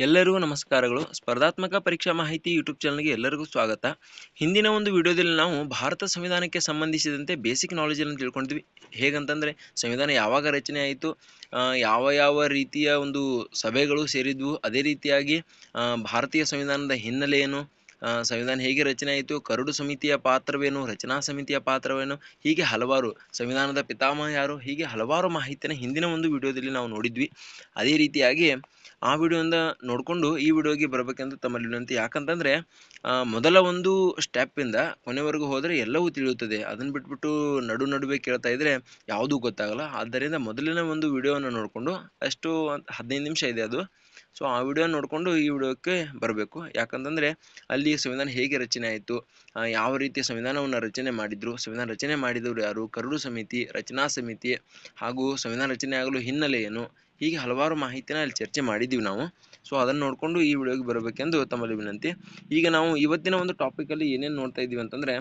ಎಲ್ಲರಿಗೂ ನಮಸ್ಕಾರಗಳು. ಸ್ಪರ್ಧಾತ್ಮಕ ಪರೀಕ್ಷಾ ಮಾಹಿತಿ ಯೂಟ್ಯೂಬ್ ಚಾನಲ್ಗೆ ಎಲ್ಲರಿಗೂ ಸ್ವಾಗತ. ಹಿಂದಿನ ಒಂದು ವಿಡಿಯೋದಲ್ಲಿ ನಾವು ಭಾರತ ಸಂವಿಧಾನಕ್ಕೆ ಸಂಬಂಧಿಸಿದಂತೆ ಬೇಸಿಕ್ ನಾಲೆಜನ್ನು ತಿಳ್ಕೊಂಡಿದ್ವಿ. ಹೇಗಂತಂದರೆ, ಸಂವಿಧಾನ ಯಾವಾಗ ರಚನೆ ಆಯಿತು ಯಾವ ಯಾವ ರೀತಿಯ ಒಂದು ಸಭೆಗಳು ಸೇರಿದ್ವು, ಅದೇ ರೀತಿಯಾಗಿ ಭಾರತೀಯ ಸಂವಿಧಾನದ ಹಿನ್ನೆಲೆಯನ್ನು ಸಂವಿಧಾನ ಹೇಗೆ ರಚನೆ ಆಯಿತು? ಕರಡು ಸಮಿತಿಯ ಪಾತ್ರವೇನು? ರಚನಾ ಸಮಿತಿಯ ಪಾತ್ರವೇನು? ಹೀಗೆ ಹಲವಾರು ಸಂವಿಧಾನದ ಪಿತಾಮಹ ಯಾರು? ಹೀಗೆ ಹಲವಾರು ಮಾಹಿತಿಯನ್ನು ಹಿಂದಿನ ಒಂದು ವಿಡಿಯೋದಲ್ಲಿ ನಾವು ನೋಡಿದ್ವಿ. ಅದೇ ರೀತಿಯಾಗಿ ಆ ವಿಡಿಯೋಯಿಂದ ನೋಡಿಕೊಂಡು ಈ ವಿಡಿಯೋಗೆ ಬರಬೇಕೆಂದು ತಮ್ಮಲ್ಲಿ ವಿನಂತಿ. ಯಾಕಂತಂದರೆ ಮೊದಲ ಒಂದು ಸ್ಟೆಪ್ಪಿಂದ ಕೊನೆವರೆಗೂ ಹೋದರೆ ಎಲ್ಲವೂ ತಿಳಿಯುತ್ತದೆ. ಅದನ್ನು ಬಿಟ್ಬಿಟ್ಟು ನಡು ನಡುವೆ ಕೇಳ್ತಾ ಇದ್ದರೆ ಯಾವುದೂ ಗೊತ್ತಾಗಲ್ಲ. ಆದ್ದರಿಂದ ಮೊದಲಿನ ಒಂದು ವಿಡಿಯೋವನ್ನು ನೋಡಿಕೊಂಡು ಅಷ್ಟು ಹದಿನೈದು ನಿಮಿಷ ಇದೆ ಅದು. ಸೊ ಆ ವಿಡಿಯೋ ನೋಡಿಕೊಂಡು ಈ ವಿಡಿಯೋಕ್ಕೆ ಬರಬೇಕು. ಯಾಕಂತಂದರೆ ಅಲ್ಲಿ ಸಂವಿಧಾನ ಹೇಗೆ ರಚನೆ ಆಯಿತು ಯಾವ ರೀತಿಯ ಸಂವಿಧಾನವನ್ನು ರಚನೆ ಮಾಡಿದ್ರು. ಸಂವಿಧಾನ ರಚನೆ ಮಾಡಿದವರು ಯಾರು? ಕರಡು ಸಮಿತಿ, ರಚನಾ ಸಮಿತಿ ಹಾಗೂ ಸಂವಿಧಾನ ರಚನೆ ಆಗಲು ಹಿನ್ನೆಲೆ ಏನು? ಹೀಗೆ ಹಲವಾರು ಮಾಹಿತಿನ ಅಲ್ಲಿ ಚರ್ಚೆ ಮಾಡಿದ್ದೀವಿ ನಾವು. ಸೊ ಅದನ್ನು ನೋಡಿಕೊಂಡು ಈ ವಿಡಿಯೋಗೆ ಬರಬೇಕೆಂದು ತಮ್ಮಲ್ಲಿ ವಿನಂತಿ. ಈಗ ನಾವು ಇವತ್ತಿನ ಒಂದು ಟಾಪಿಕಲ್ಲಿ ಏನೇನು ನೋಡ್ತಾ ಇದ್ದೀವಿ ಅಂತಂದರೆ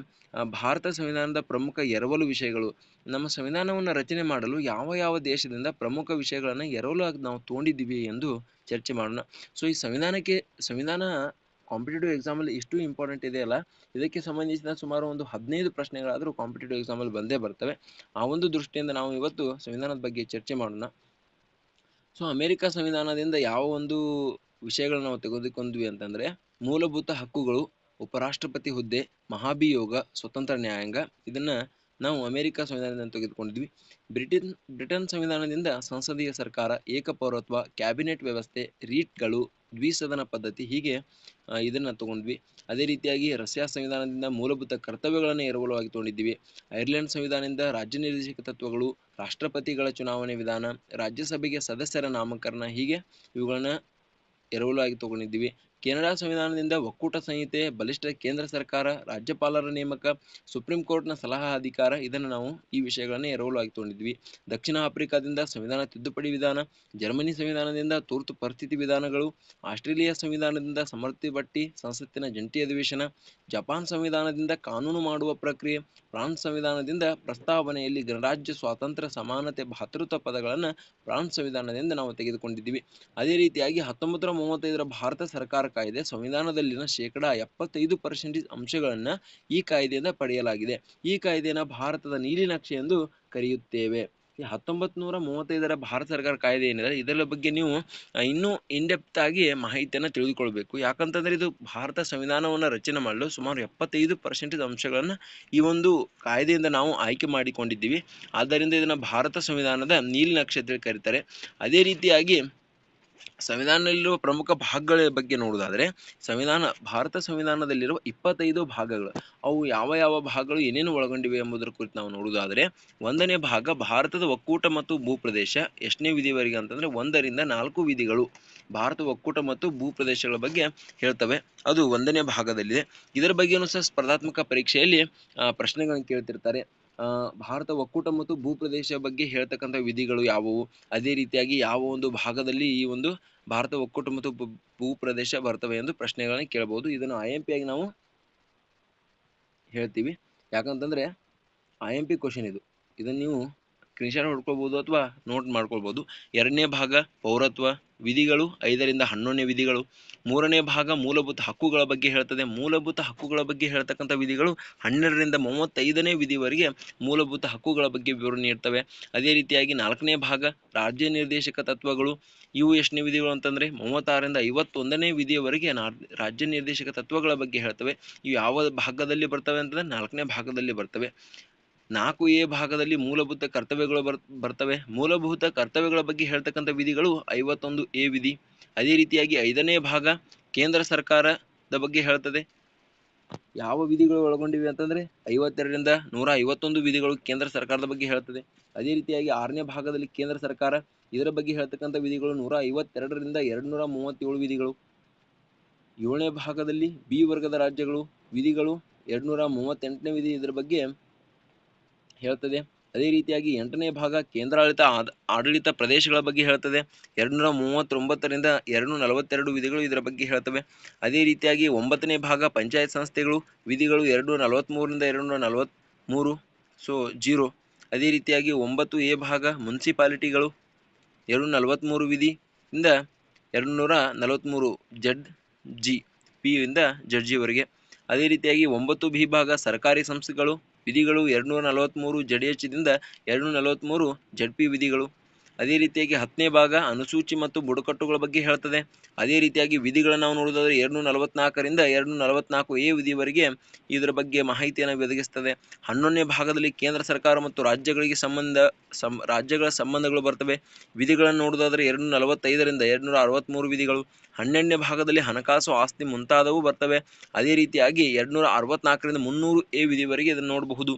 ಭಾರತ ಸಂವಿಧಾನದ ಪ್ರಮುಖ ಎರವಲು ವಿಷಯಗಳು. ನಮ್ಮ ಸಂವಿಧಾನವನ್ನು ರಚನೆ ಮಾಡಲು ಯಾವ ಯಾವ ದೇಶದಿಂದ ಪ್ರಮುಖ ವಿಷಯಗಳನ್ನು ಎರವಲು ನಾವು ತೊಗೊಂಡಿದ್ದೀವಿ ಎಂದು ಚರ್ಚೆ ಮಾಡೋಣ. ಸೊ ಈ ಸಂವಿಧಾನಕ್ಕೆ, ಸಂವಿಧಾನ ಕಾಂಪಿಟೇಟಿವ್ ಎಕ್ಸಾಮಲ್ಲಿ ಇಷ್ಟು ಇಂಪಾರ್ಟೆಂಟ್ ಇದೆಯಲ್ಲ ಇದಕ್ಕೆ ಸಂಬಂಧಿಸಿದ ಸುಮಾರು ಒಂದು ಹದಿನೈದು ಪ್ರಶ್ನೆಗಳಾದರೂ ಕಾಂಪಿಟೇಟಿವ್ ಎಕ್ಸಾಮಲ್ಲಿ ಬಂದೇ ಬರ್ತವೆ. ಆ ಒಂದು ದೃಷ್ಟಿಯಿಂದ ನಾವು ಇವತ್ತು ಸಂವಿಧಾನದ ಬಗ್ಗೆ ಚರ್ಚೆ ಮಾಡೋಣ. ಸೊ ಅಮೆರಿಕ ಸಂವಿಧಾನದಿಂದ ಯಾವ ಒಂದು ವಿಷಯಗಳನ್ನು ನಾವು ತೆಗೆದುಕೊಂಡ್ವಿ ಅಂತಂದ್ರೆ, ಮೂಲಭೂತ ಹಕ್ಕುಗಳು, ಉಪರಾಷ್ಟ್ರಪತಿ ಹುದ್ದೆ, ಮಹಾಭಿಯೋಗ, ಸ್ವತಂತ್ರ ನ್ಯಾಯಾಂಗ, ಇದನ್ನು ನಾವು ಅಮೆರಿಕ ಸಂವಿಧಾನದಿಂದ ತೆಗೆದುಕೊಂಡಿದ್ವಿ. ಬ್ರಿಟನ್ ಬ್ರಿಟನ್ ಸಂವಿಧಾನದಿಂದ ಸಂಸದೀಯ ಸರ್ಕಾರ, ಏಕಪೌರತ್ವ, ಕ್ಯಾಬಿನೆಟ್ ವ್ಯವಸ್ಥೆ, ರೀಟ್ಗಳು, ದ್ವಿಸದನ ಪದ್ಧತಿ ಹೀಗೆ ಇದನ್ನು ತಗೊಂಡ್ವಿ. ಅದೇ ರೀತಿಯಾಗಿ ರಷ್ಯಾ ಸಂವಿಧಾನದಿಂದ ಮೂಲಭೂತ ಕರ್ತವ್ಯಗಳನ್ನು ಎರವಲುವಾಗಿ ತಗೊಂಡಿದ್ದೀವಿ. ಐರ್ಲೆಂಡ್ ಸಂವಿಧಾನದಿಂದ ರಾಜ್ಯ ನಿರ್ದೇಶಕ ತತ್ವಗಳು, ರಾಷ್ಟ್ರಪತಿಗಳ ಚುನಾವಣೆ ವಿಧಾನ, ರಾಜ್ಯಸಭೆಗೆ ಸದಸ್ಯರ ನಾಮಕರಣ ಹೀಗೆ ಇವುಗಳನ್ನ ಆಗಿ ತಗೊಂಡಿದ್ದೀವಿ. ಕೆನಡಾ ಸಂವಿಧಾನದಿಂದ ಒಕ್ಕೂಟ ಸಂಹಿತೆ, ಬಲಿಷ್ಠ ಕೇಂದ್ರ ಸರ್ಕಾರ, ರಾಜ್ಯಪಾಲರ ನೇಮಕ, ಸುಪ್ರೀಂ ಕೋರ್ಟ್ನ ಸಲಹಾ ಅಧಿಕಾರ, ಇದನ್ನು ನಾವು ಈ ವಿಷಯಗಳನ್ನು ಎರವಲಾಗಿ ತಗೊಂಡಿದ್ವಿ ದಕ್ಷಿಣ ಆಫ್ರಿಕಾದಿಂದ ಸಂವಿಧಾನ ತಿದ್ದುಪಡಿ ವಿಧಾನ, ಜರ್ಮನಿ ಸಂವಿಧಾನದಿಂದ ತುರ್ತು ಪರಿಸ್ಥಿತಿ ವಿಧಾನಗಳು, ಆಸ್ಟ್ರೇಲಿಯಾ ಸಂವಿಧಾನದಿಂದ ಸಮರ್ಥಿ ಬಟ್ಟಿ, ಸಂಸತ್ತಿನ ಜಂಟಿ ಅಧಿವೇಶನ, ಜಪಾನ್ ಸಂವಿಧಾನದಿಂದ ಕಾನೂನು ಮಾಡುವ ಪ್ರಕ್ರಿಯೆ, ಫ್ರಾನ್ಸ್ ಸಂವಿಧಾನದಿಂದ ಪ್ರಸ್ತಾವನೆಯಲ್ಲಿ ಗಣರಾಜ್ಯ ಸ್ವಾತಂತ್ರ್ಯ, ಸಮಾನತೆ ಭಾತೃತ್ವ ಪದಗಳನ್ನು ಫ್ರಾನ್ಸ್ ಸಂವಿಧಾನದಿಂದ ನಾವು ತೆಗೆದುಕೊಂಡಿದ್ದೀವಿ. ಅದೇ ರೀತಿಯಾಗಿ ಹತ್ತೊಂಬತ್ತು ನೂರ ಮೂವತ್ತೈದರ ಭಾರತ ಸರ್ಕಾರ ಕಾಯ್ದೆ ಸಂವಿಧಾನದಲ್ಲಿನ ಶೇಕಡಾ ಎಪ್ಪತ್ತೈದು ಪರ್ಸೆಂಟೇಜ್ ಅಂಶಗಳನ್ನು ಈ ಕಾಯ್ದೆಯಿಂದ ಪಡೆಯಲಾಗಿದೆ. ಈ ಕಾಯ್ದೆಯನ್ನು ಭಾರತದ ನೀಲಿನಕ್ಷೆ ಎಂದು ಕರೆಯುತ್ತೇವೆ. ಈ ಹತ್ತೊಂಬತ್ತು ನೂರ ಮೂವತ್ತೈದರ ಭಾರತ ಸರ್ಕಾರ ಕಾಯ್ದೆ ಏನಿದೆ, ಇದರ ಬಗ್ಗೆ ನೀವು ಇನ್ನೂ ಇನ್ಡೆಪ್ತ್ ಆಗಿ ಮಾಹಿತಿಯನ್ನು ತಿಳಿದುಕೊಳ್ಬೇಕು. ಯಾಕಂತಂದರೆ ಇದು ಭಾರತ ಸಂವಿಧಾನವನ್ನು ರಚನೆ ಮಾಡಲು ಸುಮಾರು ಎಪ್ಪತ್ತೈದು ಪರ್ಸೆಂಟೇಜ್ ಅಂಶಗಳನ್ನು ಈ ಒಂದು ಕಾಯ್ದೆಯಿಂದ ನಾವು ಆಯ್ಕೆ ಮಾಡಿಕೊಂಡಿದ್ದೀವಿ. ಆದ್ದರಿಂದ ಇದನ್ನು ಭಾರತ ಸಂವಿಧಾನದ ನೀಲಿನಕ್ಷೆ ಅಂತೇಳಿ ಕರೀತಾರೆ. ಅದೇ ರೀತಿಯಾಗಿ ಸಂವಿಧಾನದಲ್ಲಿರುವ ಪ್ರಮುಖ ಭಾಗಗಳ ಬಗ್ಗೆ ನೋಡುವುದಾದರೆ, ಸಂವಿಧಾನ, ಭಾರತ ಸಂವಿಧಾನದಲ್ಲಿರುವ ಇಪ್ಪತ್ತೈದು ಭಾಗಗಳು, ಅವು ಯಾವ ಯಾವ ಭಾಗಗಳು ಏನೇನು ಒಳಗೊಂಡಿವೆ ಎಂಬುದರ ಕುರಿತು ನಾವು ನೋಡುವುದಾದರೆ, ಒಂದನೇ ಭಾಗ ಭಾರತದ ಒಕ್ಕೂಟ ಮತ್ತು ಭೂಪ್ರದೇಶ, ಎಷ್ಟನೇ ವಿಧಿವರೆಗೆ ಅಂತಂದರೆ ಒಂದರಿಂದ ನಾಲ್ಕು ವಿಧಿಗಳು ಭಾರತ ಒಕ್ಕೂಟ ಮತ್ತು ಭೂಪ್ರದೇಶಗಳ ಬಗ್ಗೆ ಹೇಳ್ತವೆ. ಅದು ಒಂದನೇ ಭಾಗದಲ್ಲಿದೆ. ಇದರ ಬಗ್ಗೆಯೂ ಸಹ ಸ್ಪರ್ಧಾತ್ಮಕ ಪರೀಕ್ಷೆಯಲ್ಲಿ ಪ್ರಶ್ನೆಗಳನ್ನು ಕೇಳ್ತಿರ್ತಾರೆ. ಭಾರತ ಒಕ್ಕೂಟ ಮತ್ತು ಭೂಪ್ರದೇಶ ಬಗ್ಗೆ ಹೇಳ್ತಕ್ಕಂಥ ವಿಧಿಗಳು ಯಾವುವು? ಅದೇ ರೀತಿಯಾಗಿ ಯಾವ ಒಂದು ಭಾಗದಲ್ಲಿ ಈ ಒಂದು ಭಾರತ ಒಕ್ಕೂಟ ಮತ್ತು ಭೂಪ್ರದೇಶ ಬರ್ತವೆ ಎಂದು ಪ್ರಶ್ನೆಗಳನ್ನ ಕೇಳಬಹುದು ಇದನ್ನು ಐ ಎಂ ಪಿ ಆಗಿ ನಾವು ಹೇಳ್ತೀವಿ. ಯಾಕಂತಂದ್ರೆ ಐ ಎಂ ಪಿ ಕ್ವಶನ್ ಇದು. ಇದನ್ನು ನೀವು ಸ್ಕ್ರೀನ್ಶಾಟ್ ಹೊಡ್ಕೊಳ್ಬೋದು ಅಥವಾ ನೋಟ್ ಮಾಡ್ಕೊಳ್ಬೋದು. ಎರಡನೇ ಭಾಗ ಪೌರತ್ವ ವಿಧಿಗಳು, ಐದರಿಂದ ಹನ್ನೊಂದನೇ ವಿಧಿಗಳು. ಮೂರನೇ ಭಾಗ ಮೂಲಭೂತ ಹಕ್ಕುಗಳ ಬಗ್ಗೆ ಹೇಳ್ತದೆ. ಮೂಲಭೂತ ಹಕ್ಕುಗಳ ಬಗ್ಗೆ ಹೇಳ್ತಕ್ಕಂಥ ವಿಧಿಗಳು ಹನ್ನೆರಡರಿಂದ ಮೂವತ್ತೈದನೇ ವಿಧಿವರೆಗೆ ಮೂಲಭೂತ ಹಕ್ಕುಗಳ ಬಗ್ಗೆ ವಿವರಣೆ ನೀಡ್ತವೆ. ಅದೇ ರೀತಿಯಾಗಿ ನಾಲ್ಕನೇ ಭಾಗ ರಾಜ್ಯ ನಿರ್ದೇಶಕ ತತ್ವಗಳು, ಇವು ಎಷ್ಟನೇ ವಿಧಿಗಳು ಅಂತಂದರೆ ಮೂವತ್ತಾರರಿಂದ ಐವತ್ತೊಂದನೇ ವಿಧಿಯವರೆಗೆ ನಾ ರಾಜ್ಯ ನಿರ್ದೇಶಕ ತತ್ವಗಳ ಬಗ್ಗೆ ಹೇಳ್ತವೆ. ಇವು ಯಾವ ಭಾಗದಲ್ಲಿ ಬರ್ತವೆ ಅಂತಂದರೆ ನಾಲ್ಕನೇ ಭಾಗದಲ್ಲಿ ಬರ್ತವೆ. ನಾಲ್ಕು ಎ ಭಾಗದಲ್ಲಿ ಮೂಲಭೂತ ಕರ್ತವ್ಯಗಳು ಬರ್, ಬರ್ತವೆ. ಮೂಲಭೂತ ಕರ್ತವ್ಯಗಳ ಬಗ್ಗೆ ಹೇಳ್ತಕ್ಕಂಥ ವಿಧಿಗಳು ಐವತ್ತೊಂದು ಎ ವಿಧಿ. ಅದೇ ರೀತಿಯಾಗಿ ಐದನೇ ಭಾಗ ಕೇಂದ್ರ ಸರ್ಕಾರದ ಬಗ್ಗೆ ಹೇಳ್ತದೆ. ಯಾವ ವಿಧಿಗಳು ಒಳಗೊಂಡಿವೆ ಅಂತಂದ್ರೆ ಐವತ್ತೆರಡರಿಂದ ನೂರ ಐವತ್ತೊಂದು ವಿಧಿಗಳು ಕೇಂದ್ರ ಸರ್ಕಾರದ ಬಗ್ಗೆ ಹೇಳ್ತದೆ. ಅದೇ ರೀತಿಯಾಗಿ ಆರನೇ ಭಾಗದಲ್ಲಿ ಕೇಂದ್ರ ಸರ್ಕಾರ ಇದರ ಬಗ್ಗೆ ಹೇಳ್ತಕ್ಕಂಥ ವಿಧಿಗಳು ನೂರ ಐವತ್ತೆರಡರಿಂದ ಎರಡು ನೂರ ಮೂವತ್ತೇಳು ವಿಧಿಗಳು. ಏಳನೇ ಭಾಗದಲ್ಲಿ ಬಿ ವರ್ಗದ ರಾಜ್ಯಗಳು ವಿಧಿಗಳು ಎರಡು ನೂರ ಮೂವತ್ತೆಂಟನೇ ವಿಧಿ ಇದರ ಬಗ್ಗೆ ಹೇಳ್ತದೆ. ಅದೇ ರೀತಿಯಾಗಿ ಎಂಟನೇ ಭಾಗ ಕೇಂದ್ರಾಡಳಿತ ಆಡಳಿತ ಪ್ರದೇಶಗಳ ಬಗ್ಗೆ ಹೇಳ್ತದೆ. ಎರಡುನೂರ ಮೂವತ್ತೊಂಬತ್ತರಿಂದ ಎರಡು ನಲವತ್ತೆರಡು ವಿಧಿಗಳು ಇದರ ಬಗ್ಗೆ ಹೇಳ್ತವೆ. ಅದೇ ರೀತಿಯಾಗಿ ಒಂಬತ್ತನೇ ಭಾಗ ಪಂಚಾಯತ್ ಸಂಸ್ಥೆಗಳು ವಿಧಿಗಳು ಎರಡು ನಲವತ್ತ್ಮೂರರಿಂದ ಎರಡು ನೂರ ನಲವತ್ತ್ಮೂರು ಸೊ ಜೀರೋ. ಅದೇ ರೀತಿಯಾಗಿ ಒಂಬತ್ತು ಎ ಭಾಗ ಮುನ್ಸಿಪಾಲಿಟಿಗಳು ಎರಡು ನಲವತ್ತ್ಮೂರು ವಿಧಿ ಇಂದ ಎರಡು ನೂರ ನಲವತ್ತ್ಮೂರು ಜಡ್, ಜಿ ಪಿಯಿಂದ ಜಡ್ಜಿವರೆಗೆ ಅದೇ ರೀತಿಯಾಗಿ ಒಂಬತ್ತು ಬಿ ಭಾಗ ಸರ್ಕಾರಿ ಸಂಸ್ಥೆಗಳು ವಿಧಿಗಳು ಎರಡ್ನೂರ ನಲವತ್ತ್ ಮೂರು ಜಡ್ ದಿಂದ ಎರಡು ನೂರ ನಲವತ್ತ್ಮೂರು ಜಡ್ಪಿ ವಿಧಿಗಳು. ಅದೇ ರೀತಿಯಾಗಿ ಹತ್ತನೇ ಭಾಗ ಅನುಸೂಚಿ ಮತ್ತು ಬುಡಕಟ್ಟುಗಳ ಬಗ್ಗೆ ಹೇಳ್ತದೆ. ಅದೇ ರೀತಿಯಾಗಿ ವಿಧಿಗಳನ್ನು ನಾವು ನೋಡೋದಾದ್ರೆ ಎರಡು ನಲವತ್ನಾಲ್ಕರಿಂದ ಎರಡು ನಲವತ್ನಾಲ್ಕು ಎ ವಿಧಿವರೆಗೆ ಇದರ ಬಗ್ಗೆ ಮಾಹಿತಿಯನ್ನು ಒದಗಿಸ್ತದೆ. ಹನ್ನೊಂದನೇ ಭಾಗದಲ್ಲಿ ಕೇಂದ್ರ ಸರ್ಕಾರ ಮತ್ತು ರಾಜ್ಯಗಳಿಗೆ ಸಂಬಂಧ ಸಂ, ರಾಜ್ಯಗಳ ಸಂಬಂಧಗಳು ಬರ್ತವೆ. ವಿಧಿಗಳನ್ನು ನೋಡೋದಾದ್ರೆ ಎರಡು ನಲವತ್ತೈದರಿಂದ ಎರಡು ನೂರ ವಿಧಿಗಳು. ಹನ್ನೆರಡನೇ ಭಾಗದಲ್ಲಿ ಹಣಕಾಸು ಆಸ್ತಿ ಮುಂತಾದವು ಬರ್ತವೆ. ಅದೇ ರೀತಿಯಾಗಿ ಎರಡು ನೂರ ಅರವತ್ನಾಲ್ಕರಿಂದ ಮುನ್ನೂರು ಎ ವಿಧಿವರೆಗೆ ಇದನ್ನು ನೋಡಬಹುದು.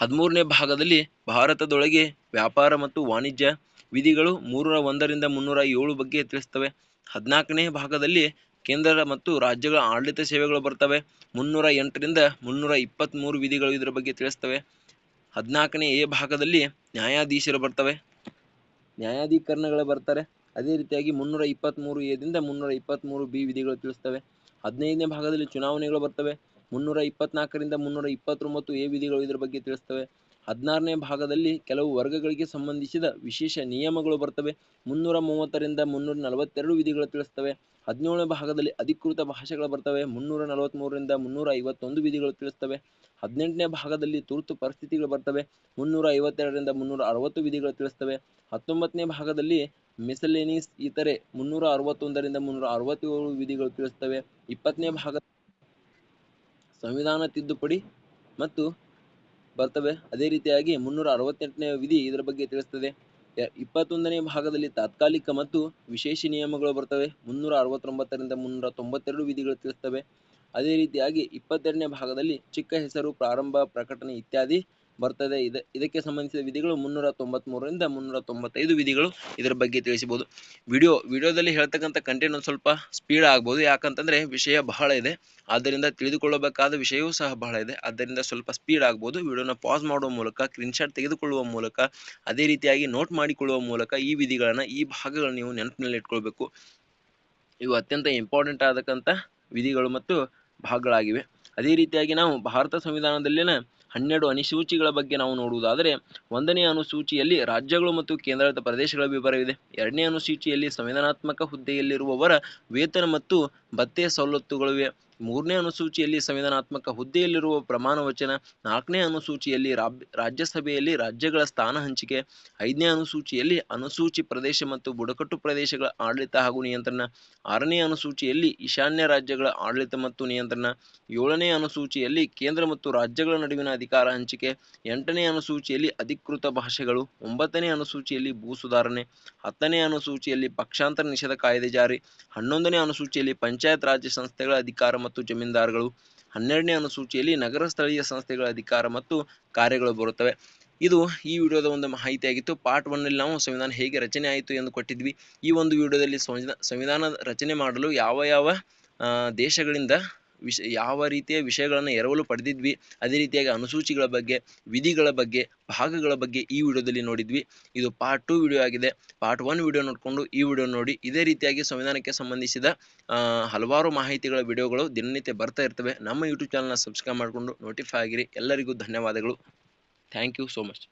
ಹದಿಮೂರನೇ ಭಾಗದಲ್ಲಿ ಭಾರತದೊಳಗೆ ವ್ಯಾಪಾರ ಮತ್ತು ವಾಣಿಜ್ಯ ವಿಧಿಗಳು ಮೂರರ ಒಂದರಿಂದ ಮುನ್ನೂರ ಏಳು ಬಗ್ಗೆ ತಿಳಿಸ್ತವೆ. ಹದಿನಾಲ್ಕನೇ ಭಾಗದಲ್ಲಿ ಕೇಂದ್ರ ಮತ್ತು ರಾಜ್ಯಗಳ ಆಡಳಿತ ಸೇವೆಗಳು ಬರ್ತವೆ. ಮುನ್ನೂರ ಎಂಟರಿಂದ ಮುನ್ನೂರ ಇಪ್ಪತ್ತ್ಮೂರು ವಿಧಿಗಳು ಇದರ ಬಗ್ಗೆ ತಿಳಿಸ್ತವೆ. ಹದಿನಾಲ್ಕನೇ ಎ ಭಾಗದಲ್ಲಿ ನ್ಯಾಯಾಧೀಶರು ಬರ್ತವೆ. ನ್ಯಾಯಾಧೀಕರಣಗಳು ಬರ್ತಾರೆ ಅದೇ ರೀತಿಯಾಗಿ ಮುನ್ನೂರ ಇಪ್ಪತ್ತ್ಮೂರು ಎದಿಂದ ಮುನ್ನೂರ ಇಪ್ಪತ್ತ್ಮೂರು ಬಿ ವಿಧಿಗಳು ತಿಳಿಸ್ತವೆ. ಹದಿನೈದನೇ ಭಾಗದಲ್ಲಿ ಚುನಾವಣೆಗಳು ಬರ್ತವೆ. ಮುನ್ನೂರ ಇಪ್ಪತ್ನಾಲ್ಕರಿಂದ ಮುನ್ನೂರ ಇಪ್ಪತ್ತೊಂಬತ್ತು ಎ ವಿಧಿಗಳು ಇದರ ಬಗ್ಗೆ ತಿಳಿಸ್ತವೆ. ಹದಿನಾರನೇ ಭಾಗದಲ್ಲಿ ಕೆಲವು ವರ್ಗಗಳಿಗೆ ಸಂಬಂಧಿಸಿದ ವಿಶೇಷ ನಿಯಮಗಳು ಬರ್ತವೆ. ಮುನ್ನೂರ ಮೂವತ್ತರಿಂದ ಮುನ್ನೂರ ನಲವತ್ತೆರಡು ವಿಧಿಗಳು ತಿಳಿಸ್ತವೆ. ಹದಿನೇಳನೇ ಭಾಗದಲ್ಲಿ ಅಧಿಕೃತ ಭಾಷೆಗಳು ಬರ್ತವೆ. ಮುನ್ನೂರ ನಲವತ್ತ್ಮೂರರಿಂದ ಮುನ್ನೂರ ಐವತ್ತೊಂದು ವಿಧಿಗಳು ತಿಳಿಸ್ತವೆ. ಹದಿನೆಂಟನೇ ಭಾಗದಲ್ಲಿ ತುರ್ತು ಪರಿಸ್ಥಿತಿಗಳು ಬರ್ತವೆ. ಮುನ್ನೂರ ಐವತ್ತೆರಡರಿಂದ ಮುನ್ನೂರ ಅರವತ್ತು ವಿಧಿಗಳು ತಿಳಿಸ್ತವೆ. ಹತ್ತೊಂಬತ್ತನೇ ಭಾಗದಲ್ಲಿ ಮಿಸಲೇನಿಸ್ ಇತರೆ ಮುನ್ನೂರ ಅರವತ್ತೊಂದರಿಂದ ಮುನ್ನೂರ ಅರವತ್ತೇಳು ವಿಧಿಗಳು ತಿಳಿಸ್ತವೆ. ಇಪ್ಪತ್ತನೇ ಭಾಗ ಸಂವಿಧಾನ ತಿದ್ದುಪಡಿ ಮತ್ತು ಬರ್ತವೆ ಅದೇ ರೀತಿಯಾಗಿ ಮುನ್ನೂರ ಅರವತ್ತೆಂಟನೇ ವಿಧಿ ಇದರ ಬಗ್ಗೆ ತಿಳಿಸ್ತದೆ. ಇಪ್ಪತ್ತೊಂದನೇ ಭಾಗದಲ್ಲಿ ತಾತ್ಕಾಲಿಕ ಮತ್ತು ವಿಶೇಷ ನಿಯಮಗಳು ಬರ್ತವೆ. ಮುನ್ನೂರ ಅರವತ್ತೊಂಬತ್ತರಿಂದ ಮುನ್ನೂರ ತೊಂಬತ್ತೆರಡು ವಿಧಿಗಳು ತಿಳಿಸ್ತವೆ. ಅದೇ ರೀತಿಯಾಗಿ ಇಪ್ಪತ್ತೆರಡನೇ ಭಾಗದಲ್ಲಿ ಚಿಕ್ಕ ಹೆಸರು ಪ್ರಾರಂಭ ಪ್ರಕಟಣೆ ಇತ್ಯಾದಿ ಬರ್ತದೆ. ಇದ, ಇದಕ್ಕೆ ಸಂಬಂಧಿಸಿದ ವಿಧಿಗಳು ಮುನ್ನೂರ ತೊಂಬತ್ಮೂರರಿಂದ ಮುನ್ನೂರ ತೊಂಬತ್ತೈದು ವಿಧಿಗಳು ಇದರ ಬಗ್ಗೆ ತಿಳಿಸಬಹುದು. ವಿಡಿಯೋ, ವಿಡಿಯೋದಲ್ಲಿ ಹೇಳ್ತಕ್ಕಂಥ ಕಂಟೆಂಟ್ ಒಂದು ಸ್ವಲ್ಪ ಸ್ಪೀಡ್ ಆಗ್ಬೋದು. ಯಾಕಂತಂದ್ರೆ ವಿಷಯ ಬಹಳ ಇದೆ. ಆದ್ದರಿಂದ ತಿಳಿದುಕೊಳ್ಳಬೇಕಾದ ವಿಷಯವೂ ಸಹ ಬಹಳ ಇದೆ. ಆದ್ದರಿಂದ ಸ್ವಲ್ಪ ಸ್ಪೀಡ್ ಆಗ್ಬೋದು. ವಿಡಿಯೋನ ಪಾಸ್ ಮಾಡುವ ಮೂಲಕ ಸ್ಕ್ರೀನ್ಶಾಟ್ ತೆಗೆದುಕೊಳ್ಳುವ ಮೂಲಕ, ಅದೇ ರೀತಿಯಾಗಿ ನೋಟ್ ಮಾಡಿಕೊಳ್ಳುವ ಮೂಲಕ ಈ ವಿಧಿಗಳನ್ನು, ಈ ಭಾಗಗಳನ್ನ ನೀವು ನೆನಪಿನಲ್ಲಿ ಇಟ್ಕೊಳ್ಬೇಕು. ಇವು ಅತ್ಯಂತ ಇಂಪಾರ್ಟೆಂಟ್ ಆದಕ್ಕಂಥ ವಿಧಿಗಳು ಮತ್ತು ಭಾಗಗಳಾಗಿವೆ. ಅದೇ ರೀತಿಯಾಗಿ ನಾವು ಭಾರತ ಸಂವಿಧಾನದಲ್ಲಿನ ಹನ್ನೆರಡು ಅನುಸೂಚಿಗಳ ಬಗ್ಗೆ ನಾವು ನೋಡುವುದಾದರೆ, ಒಂದನೇ ಅನುಸೂಚಿಯಲ್ಲಿ ರಾಜ್ಯಗಳು ಮತ್ತು ಕೇಂದ್ರಾಡಳಿತ ಪ್ರದೇಶಗಳ ವಿವರವಿದೆ. ಎರಡನೇ ಅನುಸೂಚಿಯಲ್ಲಿ ಸಂವಿಧಾನಾತ್ಮಕ ಹುದ್ದೆಯಲ್ಲಿರುವವರ ವೇತನ ಮತ್ತು ಭತ್ಯೆ ಸವಲತ್ತುಗಳಿವೆ ಮೂರನೇ ಅನುಸೂಚಿಯಲ್ಲಿ ಸಂವಿಧಾನಾತ್ಮಕ ಹುದ್ದೆಯಲ್ಲಿರುವ ಪ್ರಮಾಣ ವಚನ, ನಾಲ್ಕನೇ ಅನುಸೂಚಿಯಲ್ಲಿ ರಾಜ್ಯಸಭೆಯಲ್ಲಿ ರಾಜ್ಯಗಳ ಸ್ಥಾನ ಹಂಚಿಕೆ, ಐದನೇ ಅನುಸೂಚಿಯಲ್ಲಿ ಅನುಸೂಚಿ ಪ್ರದೇಶ ಮತ್ತು ಬುಡಕಟ್ಟು ಪ್ರದೇಶಗಳ ಆಡಳಿತ ಹಾಗೂ ನಿಯಂತ್ರಣ, ಆರನೇ ಅನುಸೂಚಿಯಲ್ಲಿ ಈಶಾನ್ಯ ರಾಜ್ಯಗಳ ಆಡಳಿತ ಮತ್ತು ನಿಯಂತ್ರಣ, ಏಳನೇ ಅನುಸೂಚಿಯಲ್ಲಿ ಕೇಂದ್ರ ಮತ್ತು ರಾಜ್ಯಗಳ ನಡುವಿನ ಅಧಿಕಾರ ಹಂಚಿಕೆ, ಎಂಟನೇ ಅನುಸೂಚಿಯಲ್ಲಿ ಅಧಿಕೃತ ಭಾಷೆಗಳು, ಒಂಬತ್ತನೇ ಅನುಸೂಚಿಯಲ್ಲಿ ಭೂ ಸುಧಾರಣೆ, ಹತ್ತನೇ ಅನುಸೂಚಿಯಲ್ಲಿ ಪಕ್ಷಾಂತರ ನಿಷೇಧ ಕಾಯ್ದೆ ಜಾರಿ, ಹನ್ನೊಂದನೇ ಅನುಸೂಚಿಯಲ್ಲಿ ಪಂಚಾಯತ್ ರಾಜ್ಯ ಸಂಸ್ಥೆಗಳ ಅಧಿಕಾರ ಮತ್ತು ಜಮೀನ್ದಾರ್ಗಳು. ಹನ್ನೆರಡನೇ ಅನುಸೂಚಿಯಲ್ಲಿ ನಗರ ಸ್ಥಳೀಯ ಸಂಸ್ಥೆಗಳ ಅಧಿಕಾರ ಮತ್ತು ಕಾರ್ಯಗಳು ಬರುತ್ತವೆ. ಇದು ಈ ವಿಡಿಯೋದ ಒಂದು ಮಾಹಿತಿಯಾಗಿತ್ತು. ಪಾರ್ಟ್ ಒನ್ನಲ್ಲಿ ನಾವು ಸಂವಿಧಾನ ಹೇಗೆ ರಚನೆ ಆಯಿತು ಎಂದು ಕೊಟ್ಟಿದ್ವಿ. ಈ ಒಂದು ವಿಡಿಯೋದಲ್ಲಿ ಸಂವಿಧಾನ ರಚನೆ ಮಾಡಲು ಯಾವ ಯಾವ ದೇಶಗಳಿಂದ ವಿಷ, ಯಾವ ರೀತಿಯ ವಿಷಯಗಳನ್ನು ಎರವಲು ಪಡೆದಿದ್ವಿ, ಅದೇ ರೀತಿಯಾಗಿ ಅನುಸೂಚಿಗಳ ಬಗ್ಗೆ, ವಿಧಿಗಳ ಬಗ್ಗೆ, ಭಾಗಗಳ ಬಗ್ಗೆ ಈ ವಿಡಿಯೋದಲ್ಲಿ ನೋಡಿದ್ವಿ. ಇದು ಪಾರ್ಟ್ ಟು ವಿಡಿಯೋ ಆಗಿದೆ. ಪಾರ್ಟ್ ಒನ್ ವಿಡಿಯೋ ನೋಡಿಕೊಂಡು ಈ ವಿಡಿಯೋ ನೋಡಿ. ಇದೇ ರೀತಿಯಾಗಿ ಸಂವಿಧಾನಕ್ಕೆ ಸಂಬಂಧಿಸಿದ ಹಲವಾರು ಮಾಹಿತಿಗಳ ವಿಡಿಯೋಗಳು ದಿನನಿತ್ಯ ಬರ್ತಾ ಇರ್ತವೆ. ನಮ್ಮ ಯೂಟ್ಯೂಬ್ ಚಾನಲ್ನ ಸಬ್ಸ್ಕ್ರೈಬ್ ಮಾಡಿಕೊಂಡು ನೋಟಿಫೈ ಆಗಿರಿ. ಎಲ್ಲರಿಗೂ ಧನ್ಯವಾದಗಳು. Thank you so much